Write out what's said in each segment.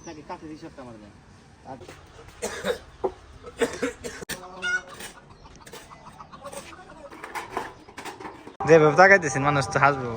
আপনাকে কাঠের হিসাবটা আমার দেন। যেভাবে তাকাইতেছেন মানুষ তো হাসবো।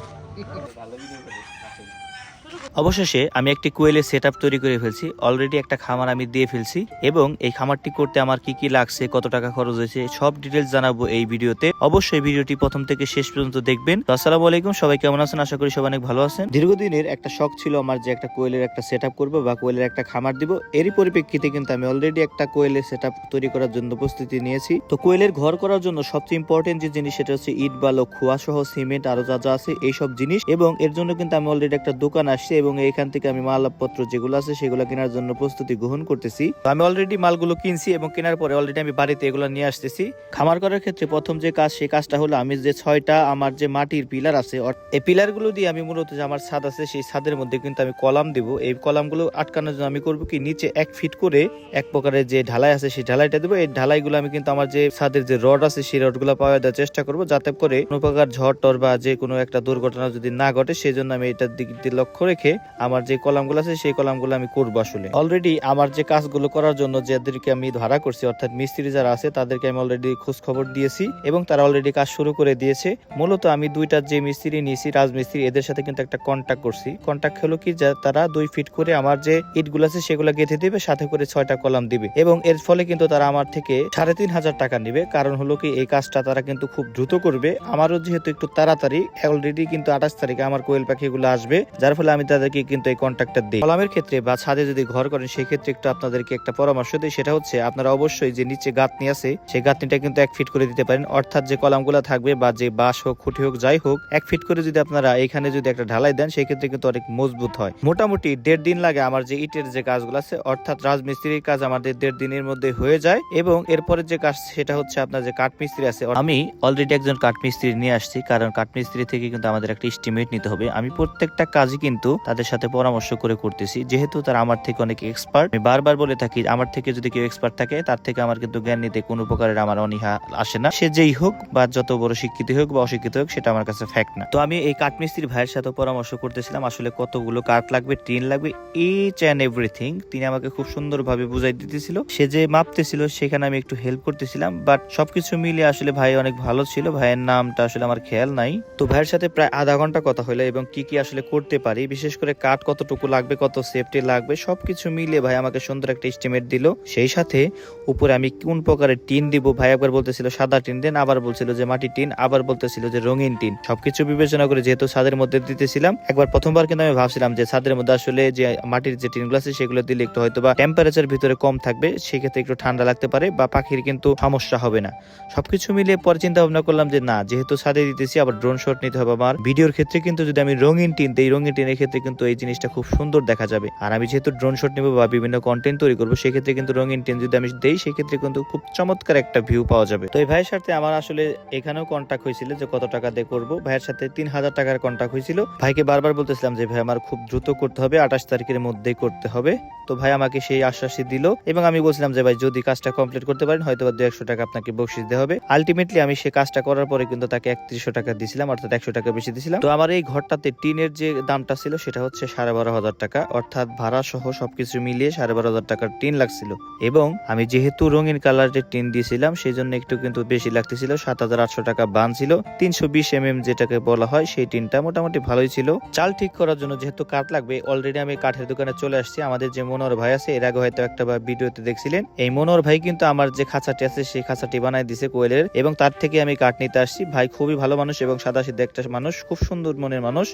অবশেষে আমি একটি কোয়েলের সেট তৈরি করে ফেলছি। অলরেডি একটা খামার আমি দিয়ে ফেলছি এবং এই খামারটি করতে আমার কি কি লাগছে, কত টাকা খরচ হয়েছে, সব ডিটেলস জানাব এই ভিডিওতে। অবশ্যই ভিডিওটি প্রথম থেকে শেষ পর্যন্ত দেখবেন। আসসালামু আলাইকুম, সবাই কেমন আছেন? আশা করি সবাই অনেক ভালো আছেন। দীর্ঘদিনের একটা শখ ছিল আমার যে একটা কোয়েলের একটা সেট আপ করব বা কোয়েলের একটা খামার দিব। এরই পরিপ্রেক্ষিতে কিন্তু আমি অলরেডি একটা কোয়েলের সেট তৈরি করার জন্য প্রস্তুতি নিয়েছি। তো কোয়েলের ঘর করার জন্য সবচেয়ে ইম্পর্টেন্ট যে জিনিস সেটা হচ্ছে ইট বালো খোয়া সহ সিমেন্ট, আরও যা যা আছে, এইসব জিনিস এবং এর জন্য কিন্তু আমি অলরেডি একটা দোকান আসছে এবং এখান থেকে আমি মালপত্র যেগুলো আছে সেগুলো কেনার জন্য প্রস্তুতি গ্রহণ করতেছি। তো আমি অলরেডি মালগুলো কিনছি এবং কেনার পরে অলরেডি আমি বাড়িতে এগুলো নিয়ে আসতেছি। খামার করার ক্ষেত্রে প্রথম যে কাজ, সেই কাজটা হলো আমি যে ছয়টা আমার যে মাটির পিলার আছে এই পিলারগুলো দিয়ে আমি মূলত যে আমার ছাদ আছে, সেই ছাদের মধ্যে কিন্তু আমি কলাম দিব। এই কলামগুলো আটকানোর জন্য আমি করব কি, নিচে এক ফিট করে এক প্রকারের যে ঢালাই আছে, সেই ঢালাইটা দেবো। এই ঢালাইগুলো আমি কিন্তু আমার যে ছাদের যে রড আছে, সেই রডগুলো পাওয়া দেওয়ার চেষ্টা করব, যাতে করে কোনো প্রকার ঝড় টর বা যে কোনো একটা দুর্ঘটনা যদি না ঘটে সেই জন্য আমি এটার দিক দিয়ে লক্ষ্য রেখে আমার যে কলামগুলো আছে, সেই কলামগুলো আমি করব আসলে। অলরেডি আমার যে কাজগুলো করার জন্য যাদেরকে আমি ধরা করছি, অর্থাৎ মিস্ত্রি যারা আছে, তাদেরকে আমি অলরেডি খোঁজ খবর দিয়েছি এবং তারা অলরেডি কাজ শুরু করে দিয়েছে। মূলত আমি দুইটা যে মিস্ত্রি নিয়েছি, রাজমিস্ত্রি, এদের সাথে কিন্তু একটা কন্ট্যাক্ট করছি। কন্ট্যাক্ট হলো কি তারা দুই ফিট করে আমার যে ইটগুলো আছে, সেগুলো গেঁথে দিবে, সাথে করে ছয়টা কলাম দিবে। এবং এর ফলে কিন্তু তারা আমার থেকে সাড়ে তিন হাজার টাকা নিবে। কারণ হলো কি, এই কাজটা তারা কিন্তু খুব দ্রুত করবে। আমারও যেহেতু একটু তাড়াতাড়ি অলরেডি কিন্তু আঠাশ তারিখে আমার কোয়েল পাখিগুলো আসবে, যার ফলে আমি তাদেরকে কিন্তু এই কন্ট্যাক্টটা দিই। কলামের ক্ষেত্রে বা ছাদে যদি ঘর করেন সেই ক্ষেত্রে একটু আপনাদেরকে একটা পরামর্শ দিই, সেটা হচ্ছে আপনারা অবশ্যই যে নিচে গাঁথনি আছে, সেই গাঁথনিটা কিন্তু এক ফিট করে দিতে পারেন। অর্থাৎ যে কলামগুলো থাকবে বা যে বাঁশ হোক, খুঁটি হোক, যাই হোক, এক ফিট করে যদি আপনারা এখানে যদি একটা ঢালাই দেন সেই ক্ষেত্রে কিন্তু অনেক মজবুত হয়। মোটামুটি দেড় দিন লাগে আমার যে ইটের যে কাজগুলো আছে, অর্থাৎ রাজমিস্ত্রির কাজ আমাদের দেড় দিনের মধ্যে হয়ে যায় এবং এরপরে যে কাজ, সেটা হচ্ছে আপনার যে কাঠমিস্ত্রি আছে আমি অলরেডি একজন কাঠমিস্ত্রি নিয়ে আসছি, কারণ কাঠমিস্ত্রি থেকে কিন্তু আমাদের একটা এস্টিমেট নিতে হবে। আমি প্রত্যেকটা কাজই কিন্তু তাদের সাথে পরামর্শ করে করতেছি। যেহেতু তারা আমার থেকে অনেক এক্সপার্ট আমি বারবার বলে থাকি, আমার থেকে যদি কেউ এক্সপার্ট থাকে, তার থেকে আমার কিন্তু জ্ঞান নিতে কোনো প্রকারের আমার অনীহা আসে না। সে যেই হোক বা যত বড় শিক্ষিত হোক বা অশিক্ষিত হোক, সেটা আমার কাছে ফ্যাক্ট না। তো আমি এই কাঠমিস্ত্রি ভাইয়ের সাথে পরামর্শ করতেছিলাম, আসলে কতগুলো কাঠ লাগবে, টিন লাগবে ইচ অ্যান্ড এভরিথিং তিনি আমাকে খুব সুন্দরভাবে বুঝাই দিতেছিল। সে যে মাপতেছিল, সেখানে আমি একটু হেল্প করতেছিলাম বাট সবকিছু মিলে আসলে ভাই অনেক ভালো ছিল। ভাইয়ের নামটা আসলে আমার খেয়াল নাই। তো ভাইয়ের সাথে প্রায় আধা ঘণ্টা কথা হলো এবং কি কি আসলে করতে পারি, বিশেষ করে কাঠ কতটুকু লাগবে, কত সেফটি লাগবে, সবকিছু মিলিয়ে ভাই আমাকে সুন্দর একটা এস্টিমেট দিল। সেই সাথে উপরে আমি কোন প্রকারের টিন দিব, ভাই একবার বলতেছিল সাদা টিন দেন আবার বলছিল যে মাটি টিন, আবার বলতেছিল যে রঙিন টিন। সবকিছু বিবেচনা করে যেহেতু ছাদের মধ্যে দিতেছিলাম, একবার প্রথমবার কিন্তু আমি ভাবছিলাম যে ছাদের মধ্যে আসলে যে মাটির যে টিনগুলো আছে সেগুলো দিলে একটু হয়তো বা টেম্পারেচার ভিতরে কম থাকবে, সেক্ষেত্রে একটু ঠান্ডা লাগতে পারে বা পাখির কিন্তু সমস্যা হবে না। সবকিছু মিলিয়ে পরে চিন্তা ভাবনা করলাম যে না, যেহেতু ছাদে দিতেছি, আবার ড্রোন শট নিতে হবে আমার। ভিডিওর ক্ষেত্রে কিন্তু যদি আমি রঙিন টিন দিই, রঙিন টিনের ক্ষেত্রে কিন্তু এই জিনিসটা খুব সুন্দর দেখা যাবে। আর আমি যেহেতু ড্রোন শট নিবো বা বিভিন্ন কন্টেন্ট তৈরি করব, সেক্ষেত্রে কিন্তু রঙিন টিন যদি আমি দেই, সেক্ষেত্রে কিন্তু খুব চমৎকার একটা ভিউ পাওয়া যাবে। তো এই ভাইয়ের সাথে আমার আসলে এখানেও কন্ট্যাক্ট হয়েছিল যে কত টাকা দিয়ে করব। ভাইয়ের সাথে তিন হাজার টাকার কন্ট্যাক্ট হয়েছিল। ভাইকে বারবার বলতেছিলাম যে, ভাই, আমার খুব দ্রুত করতে হবে, আঠাশ তারিখের মধ্যেই করতে হবে। তো ভাই আমাকে সেই আশ্বাসই দিল এবং আমি বলছিলাম যে, ভাই, যদি কাজটা কমপ্লিট করতে পারেন হয়তো বা দু একশো টাকা আপনাকে বকশিস দিতে হবে। আলটিমেটলি আমি সেই কাজটা করার পরে কিন্তু তাকে একত্রিশশো টাকা দিয়েছিলাম অর্থাৎ একশো টাকা বেশি দিয়েছিলাম তো আমার এই ঘরটাতে টিনের যে দামটা ছিল সেটা হচ্ছে সাড়ে বারো হাজার টাকা। অর্থাৎ ভাড়া সহ সবকিছু মিলিয়ে সাড়ে বারো হাজার টাকার টিন লাগছিল। এবং আমি যেহেতু রঙিন কালারের টিন দিয়েছিলাম সেই জন্য একটু কিন্তু বেশি লাগতেছিল। সাত হাজার আটশো টাকা বান ছিল। তিনশো বিশ এম এম যেটাকে বলা হয়, সেই টিনটা মোটামুটি ভালোই ছিল। চাল ঠিক করার জন্য যেহেতু কাঠ লাগবে অলরেডি আমি কাঠের দোকানে চলে আসছি। আমাদের যে মনোহর ভাই আছে, এর আগে হয়তো একটা বা ভিডিওতে দেখছিলেন। এই মনোহর ভাই কিন্তু আমার যে খাঁচাটি আছে, সেই খাঁচাটি বানাই দিছে কোয়েলের। এবং তার থেকে আমি কাঠ নিতে আসছি। ভাই খুবই ভালো মানুষ এবং সাদা সিদ্ধ একটা মানুষ। খুব সুন্দর মনের মানুষ।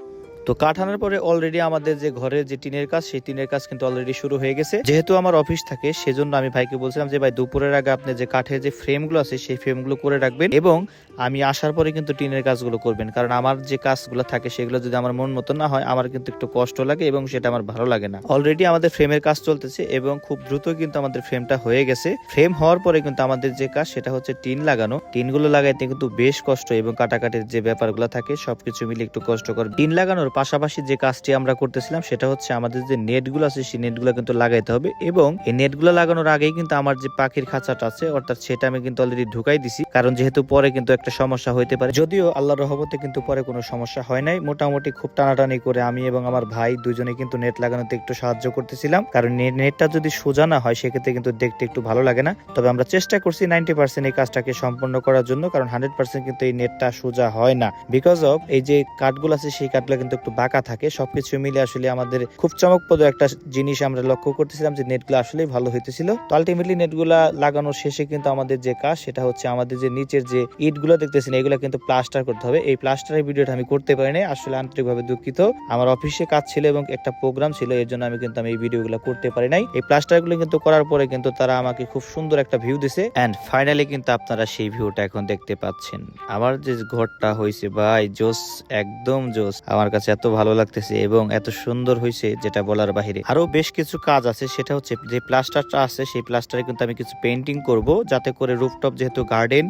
তো কাঠ আনার পরে অলরেডি আমাদের যে ঘরের যে টিনের কাজ, সেই টিনের কাজ কিন্তু অলরেডি শুরু হয়ে গেছে। যেহেতু আমার অফিস থাকে, সেজন্য আমি ভাইকে বলছিলাম যে, ভাই, দুপুরের আগে আপনি যে কাঠের যে ফ্রেমগুলো আছে, সেই ফ্রেমগুলো করে রাখবেন এবং আমি আসার পরে কিন্তু টিনের কাজগুলো করবেন। কারণ আমার যে কাজগুলো থাকে, সেগুলো যদি আমার মন মতো না হয়, আমার কিন্তু একটু কষ্ট লাগে এবং সেটা আমার ভালো লাগে না। অলরেডি আমাদের ফ্রেমের কাজ চলতেছে এবং খুব দ্রুত কিন্তু আমাদের ফ্রেমটা হয়ে গেছে। ফ্রেম হওয়ার পরে কিন্তু আমাদের যে কাজ, সেটা হচ্ছে টিন লাগানো। টিনগুলো লাগাইতে কিন্তু বেশ কষ্ট এবং কাটাকাটির যে ব্যাপারগুলো থাকে, সবকিছু মিলে একটু কষ্টকর। টিন লাগানোর পাশাপাশি যে কাজটি আমরা করতেছিলাম সেটা হচ্ছে আমাদের যে নেটগুলো আছে, সেই নেটগুলো কিন্তু লাগাইতে হবে এবং এই নেটগুলো লাগানোর আগেই কিন্তু আমার যে পাখির খাঁচাটা আছে, অর্থাৎ সেটা আমি কিন্তু অলরেডি ঢুকাই দিছি। কারণ যেহেতু পরে কিন্তু একটা সমস্যা হইতে পারে। যদিও আল্লাহর রহমতে কিন্তু পরে কোনো সমস্যা হয় নাই। মোটামুটি খুব টানাটানি করে আমি এবং আমার ভাই দুজনে কিন্তু নেট লাগানোতে একটু সাহায্য করতেছিলাম। কারণ নেটটা যদি সোজা না হয়, সেক্ষেত্রে কিন্তু দেখতে একটু ভালো লাগে না। তবে আমরা চেষ্টা করছি নাইনটি পার্সেন্ট এই কাজটাকে সম্পন্ন করার জন্য, কারণ হান্ড্রেড পার্সেন্ট কিন্তু এই নেটটা সোজা হয় না। বিকজ অফ এই যে কাঠগুলো আছে, সেই কাঠগুলো কিন্তু একটু বাঁকা থাকে, সবকিছু মিলে আসলে আমাদের খুব চমকপ্রদ একটা জিনিস আমরা লক্ষ্য করতেছিলাম যে নেটগুলো আসলেই ভালো হইতেছিল। তো আলটিমেটলি নেটগুলা লাগানোর শেষে কিন্তু আমাদের যে কাজ, সেটা হচ্ছে আমাদের যে নিচের যে ইটগুলো দেখতেছেন, এগুলো কিন্তু প্লাস্টার করতে হবে। এই প্লাস্টারের ভিডিওটা আমি করতে পারিনি আসলে আন্তরিকভাবে দুঃখিত। আমার অফিসে কাজ ছিল এবং একটা প্রোগ্রাম ছিল, এর জন্য আমি কিন্তু আমি এই ভিডিওগুলো করতে পারি নাই। এই প্লাস্টারগুলো কিন্তু করার পরে কিন্তু তারা আমাকে খুব সুন্দর একটা ভিউ দিছে। এন্ড ফাইনালি কিন্তু আপনারা সেই ভিউটা এখন দেখতে পাচ্ছেন। আমার যে ঘরটা হয়েছে ভাই, জোস, একদম জোস। আমার কাছে এত ভালো লাগতেছে এবং এত সুন্দর হয়েছে যেটা বলার বাহিরে। আরও বেশ কিছু কাজ আছে, সেটা হচ্ছে যে প্লাস্টারটা আছে, সেই প্লাস্টারে কিন্তু আমি কিছু পেন্টিং করব, যাতে করে রুফটপ যেহেতু গার্ডেন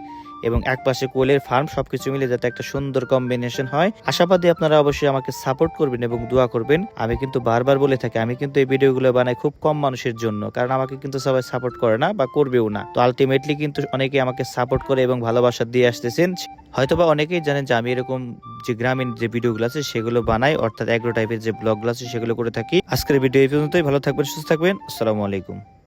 এবং একপাশে কোয়েলের ফার্ম সবকিছু মিলে যাতে একটা সুন্দর কম্বিনেশন হয়। আশাবাদী আপনারা অবশ্যই আমাকে সাপোর্ট করবেন এবং দোয়া করবেন। আমি কিন্তু বারবার বলে থাকি, আমি কিন্তু এই ভিডিওগুলো বানাই খুব কম মানুষের জন্য, কারণ আমাকে কিন্তু সবাই সাপোর্ট করে না বা করবেও না। তো আলটিমেটলি কিন্তু অনেকে আমাকে সাপোর্ট করে এবং ভালোবাসা দিয়ে আসতেছেন। হয়তোবা অনেকেই জানেন যে আমি এরকম যে গ্রামীণ যে ভিডিওগুলো আছে, সেগুলো বানাই, অর্থাৎ এগ্রো টাইপের যে ব্লগগুলো আছে, সেগুলো করে থাকি। আজকের ভিডিও এই পর্যন্তই, ভালো থাকবেন, সুস্থ থাকবেন, আসসালামু আলাইকুম।